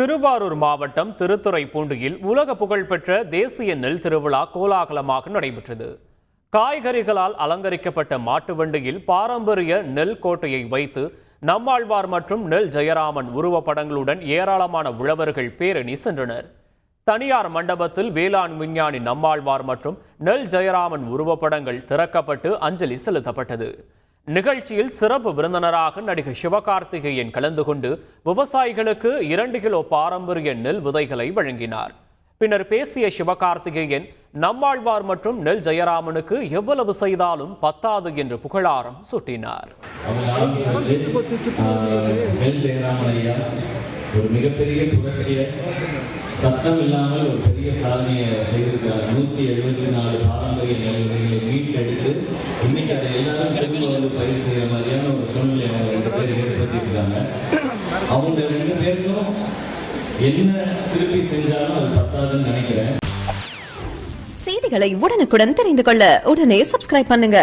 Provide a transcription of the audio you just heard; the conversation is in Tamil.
திருவாரூர் மாவட்டம் திருத்துறைப்பூண்டியில் உலக புகழ்பெற்ற தேசிய நெல் திருவிழா கோலாகலமாக நடைபெற்றது. காய்கறிகளால் அலங்கரிக்கப்பட்ட மாட்டு வண்டியில் பாரம்பரிய நெல் கோட்டையை வைத்து நம்மாழ்வார் மற்றும் நெல் ஜெயராமன் உருவப்படங்களுடன் ஏராளமான உழவர்கள் பேரணி சென்றனர். தனியார் மண்டபத்தில் வேளாண் விஞ்ஞானி நம்மாழ்வார் மற்றும் நெல் ஜெயராமன் உருவப்படங்கள் திறக்கப்பட்டு அஞ்சலி செலுத்தப்பட்டது. நிகழ்ச்சியில் சிறப்பு விருந்தினராக நடிகை சிவகார்த்திகேயன் கலந்து கொண்டு விவசாயிகளுக்கு இரண்டு கிலோ பாரம்பரிய நெல் விதைகளை வழங்கினார். பின்னர் பேசிய சிவகார்த்திகேயன் நம்மாழ்வார் மற்றும் நெல் ஜெயராமனுக்கு எவ்வளவு செய்தாலும் பத்தாது என்று புகழாரம் சூட்டினார். நெல் ஜெயராமன் ஐயா ஒரு மிகப்பெரிய புரட்சியை சத்தம் இல்லாமல் ஒரு பெரிய சாதனையை செய்திருக்கிறார். நூற்றி எழுபத்தி நாலு பாரம்பரிய நெல் எல்லாரும் திரும்ப வந்து பயிர் செய்கிற மாதிரியான ஒரு சூழ்நிலை அவங்க ரெண்டு பேர் ஏற்படுத்திருக்காங்க அவங்க ரெண்டு பேருக்கும் என்ன திருப்பி செஞ்சாலும் அது பத்தாதுன்னு நினைக்கிறேன். செய்திகளை உடனுக்குடன் தெரிந்து கொள்ள உடனே சப்ஸ்கிரைப் பண்ணுங்க.